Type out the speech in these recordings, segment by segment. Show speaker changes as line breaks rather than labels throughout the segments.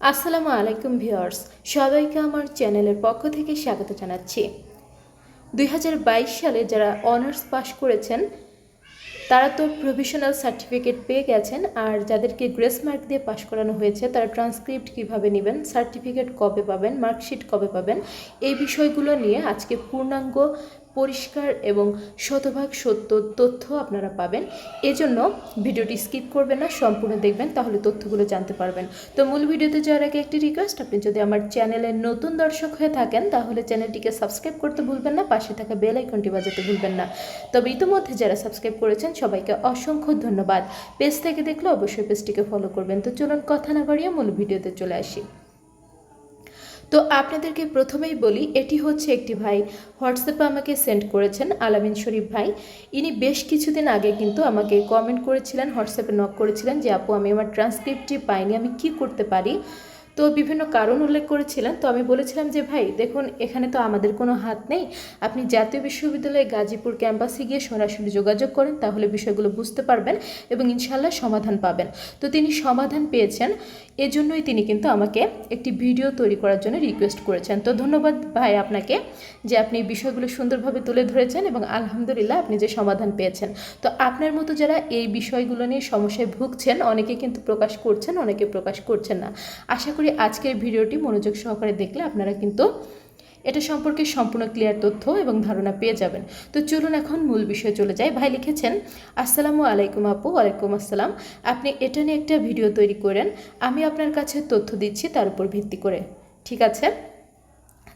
আসসালামু আলাইকুম ভিউয়ার্স, সবাইকে আমার চ্যানেলের পক্ষ থেকে স্বাগত জানাচ্ছি। দুই হাজার বাইশ সালে যারা অনার্স পাশ করেছেন, তারা তো প্রভিশনাল সার্টিফিকেট পেয়ে গেছেন, আর যাদেরকে গ্রেস মার্ক দিয়ে পাশ করানো হয়েছে, তারা ট্রান্সক্রিপ্ট কীভাবে নেবেন সার্টিফিকেট কবে পাবেন, মার্কশিট কবে পাবেন, এই বিষয়গুলো নিয়ে আজকে পূর্ণাঙ্গ পরিষ্কার এবং শতভাগ সত্য তথ্য আপনারা পাবেন। এজন্য ভিডিওটি স্কিপ করবেন না, সম্পূর্ণ দেখবেন, তাহলে তথ্যগুলো জানতে পারবেন। তো মূল ভিডিওতে যাওয়ার আগে একটি রিকোয়েস্ট আপনি যদি আমার চ্যানেলের নতুন দর্শক হয়ে থাকেন, তাহলে চ্যানেলটিকে সাবস্ক্রাইব করতে ভুলবেন না, পাশে থাকা বেল আইকনটি বাজাতে ভুলবেন না। তবে ইতিমধ্যে যারা সাবস্ক্রাইব করেছেন, সবাইকে অসংখ্য ধন্যবাদ। পেজ থেকে দেখলে অবশ্যই পেজটিকে ফলো করবেন। তো চলুন কথা না বাড়িয়ে মূল ভিডিওতে চলে আসি। তো আপনাদেরকে প্রথমেই বলি, এটি হচ্ছে একটি ভাই। হোয়াটসঅ্যাপে আমাকে সেন্ড করেছেন আলামিন শরীফ ভাই। ইনি বেশ কিছুদিন আগে কিন্তু আমাকে কমেন্ট করেছিলেন, হোয়াটসঅ্যাপে নক করেছিলেন যে, আপু, আমি আমার ট্রান্সক্রিপ্টটি পাইনি, আমি কি করতে পারি? তো বিভিন্ন কারণ উল্লেখ করেছিলেন। তো আমি বলেছিলাম যে, ভাই, দেখুন, এখানে তো আমাদের কোনো হাত নেই। আপনি জাতীয় বিশ্ববিদ্যালয়ে গাজীপুর ক্যাম্পাসে গিয়ে সরাসরি যোগাযোগ করেন, তাহলে বিষয়গুলো বুঝতে পারবেন এবং ইনশাল্লাহ সমাধান পাবেন। তো তিনি সমাধান পেয়েছেন। এজন্যই তিনি কিন্তু আমাকে একটি ভিডিও তৈরি করার জন্য রিকোয়েস্ট করেছেন। তো ধন্যবাদ ভাই আপনাকে যে আপনি বিষয়গুলো সুন্দরভাবে তুলে ধরেছেন এবং আলহামদুলিল্লাহ আপনি যে সমাধান পেয়েছেন। তো আপনার মতো যারা এই বিষয়গুলো নিয়ে সমস্যায় ভুগছেন, অনেকে কিন্তু প্রকাশ করছেন, অনেকে প্রকাশ করছেন না। আশা করি আজকের ভিডিওটি মনোযোগ সহকারে দেখলে আপনারা কিন্তু এটা সম্পর্কে সম্পূর্ণ ক্লিয়ার তথ্য এবং ধারণা পেয়ে যাবেন। তো চলুন এখন মূল বিষয়ে চলে যাই। ভাই লিখেছেন, আসসালামু আলাইকুম আপু, ওয়ালাইকুম আসসালাম। আপনি এটা নিয়ে একটা ভিডিও তৈরি করেন, আমি আপনার কাছে তথ্য দিচ্ছি, তার উপর ভিত্তি করে। ঠিক আছে?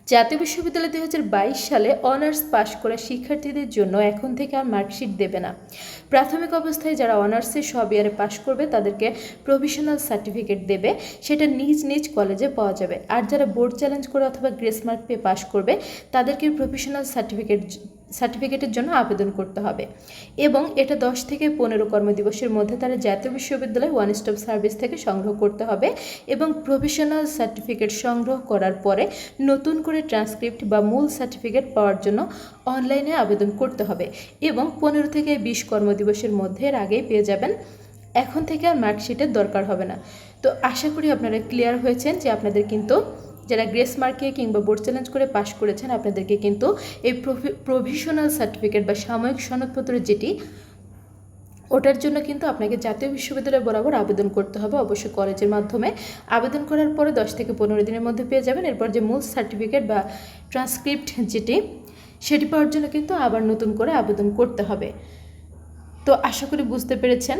জাতীয় বিশ্ববিদ্যালয় দুই হাজার বাইশ সালে অনার্স পাশ করা শিক্ষার্থীদের জন্য এখন থেকে আর মার্কশিট দেবে না। প্রাথমিক অবস্থায় যারা অনার্সে সব ইয়ারে পাশ করবে, তাদেরকে প্রভিশনাল সার্টিফিকেট দেবে। সেটা নিজ নিজ কলেজে পাওয়া যাবে। আর যারা বোর্ড চ্যালেঞ্জ করে অথবা গ্রেস মার্ক পেয়ে পাশ করবে, তাদেরকে প্রফেশনাল সার্টিফিকেট সার্টিফিকেটের জন্য আবেদন করতে হবে। এবং এটা দশ থেকে পনেরো কর্মদিবসের মধ্যে তারা জাতীয় বিশ্ববিদ্যালয় ওয়ান স্টপ সার্ভিস থেকে সংগ্রহ করতে হবে এবং প্রফেশনাল সার্টিফিকেট সংগ্রহ করার পরে নতুন করে ট্রান্সক্রিপ্ট বা মূল সার্টিফিকেট পাওয়ার জন্য অনলাইনে আবেদন করতে হবে। এবং পনেরো থেকে বিশ কর্মদিবসের মধ্যে এর আগেই পেয়ে যাবেন। এখন থেকে আর মার্কশিটের দরকার হবে না। তো আশা করি আপনারা ক্লিয়ার হয়েছেন যে আপনাদের কিন্তু যারা গ্রেস মার্কে কিংবা বোর্ড চ্যালেঞ্জ করে পাশ করেছেন, আপনাদেরকে কিন্তু এই প্রভিশনাল সার্টিফিকেট বা সাময়িক সনদপত্র যেটি, ওটার জন্য কিন্তু আপনাকে জাতীয় বিশ্ববিদ্যালয় বরাবর আবেদন করতে হবে। অবশ্যই কলেজের মাধ্যমে আবেদন করার পরে দশ থেকে পনেরো দিনের মধ্যে পেয়ে যাবেন। এরপর যে মূল সার্টিফিকেট বা ট্রান্সক্রিপ্ট যেটি, সেটি পাওয়ার জন্য কিন্তু আবার নতুন করে আবেদন করতে হবে। তো আশা করি বুঝতে পেরেছেন।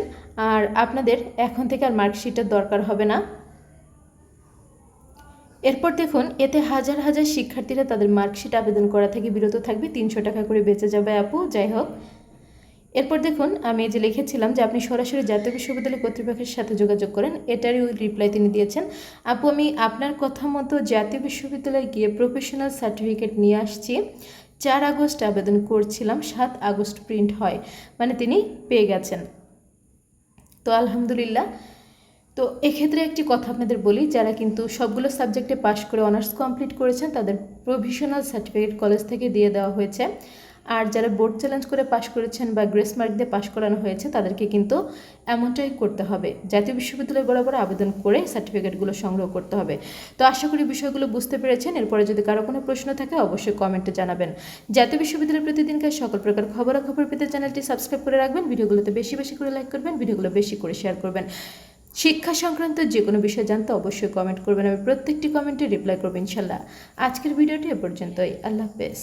আর আপনাদের এখন থেকে আর মার্কশিটের দরকার হবে না। এরপর দেখুন, এতে হাজার হাজার শিক্ষার্থীরা তাদের মার্কশিট আবেদন করা থেকে বিরত থাকবে। তিনশো টাকা করে বেঁচে যাবে আপু, যাই হোক। এরপর দেখুন, আমি যে লিখেছিলাম যে আপনি সরাসরি জাতীয় বিশ্ববিদ্যালয় কর্তৃপক্ষের সাথে যোগাযোগ করেন, এটারই রিপ্লাই তিনি দিয়েছেন। আপু, আমি আপনার কথা মতো জাতীয় বিশ্ববিদ্যালয়ে গিয়ে প্রফেশনাল সার্টিফিকেট নিয়ে আসছি। চার আগস্ট আবেদন করছিলাম, সাত আগস্ট প্রিন্ট হয় মানে তিনি পেয়ে গেছেন। তো আলহামদুলিল্লাহ তো এক্ষেত্রে একটি কথা আপনাদের বলি, যারা কিন্তু সবগুলো সাবজেক্টে পাশ করে অনার্স কমপ্লিট করেছেন, তাদের প্রভিশনাল সার্টিফিকেট কলেজ থেকে দিয়ে দেওয়া হয়েছে। আর যারা বোর্ড চ্যালেঞ্জ করে পাশ করেছেন বা গ্রেস মার্ক দিয়ে পাশ করানো হয়েছে, তাদেরকে কিন্তু এমনটাই করতে হবে, জাতীয় বিশ্ববিদ্যালয় বরাবর আবেদন করে সার্টিফিকেটগুলো সংগ্রহ করতে হবে। তো আশা করি বিষয়গুলো বুঝতে পেরেছেন, এরপরে যদি কারও কোনো প্রশ্ন থাকে, অবশ্যই কমেন্টে জানাবেন। জাতীয় বিশ্ববিদ্যালয় প্রতিদিনকার সকল প্রকার খবরাখবর পেতে চ্যানেলটি সাবস্ক্রাইব করে রাখবেন, ভিডিওগুলোতে বেশি বেশি করে লাইক করবেন, ভিডিওগুলো বেশি করে শেয়ার করবেন। শিক্ষা সংক্রান্ত যে কোনো বিষয় জানতে অবশ্যই কমেন্ট করবেন। আমি প্রত্যেকটি কমেন্টে রিপ্লাই করব ইনশাল্লাহ। আজকের ভিডিওটি এ পর্যন্তই। আল্লাহ হাফেজ।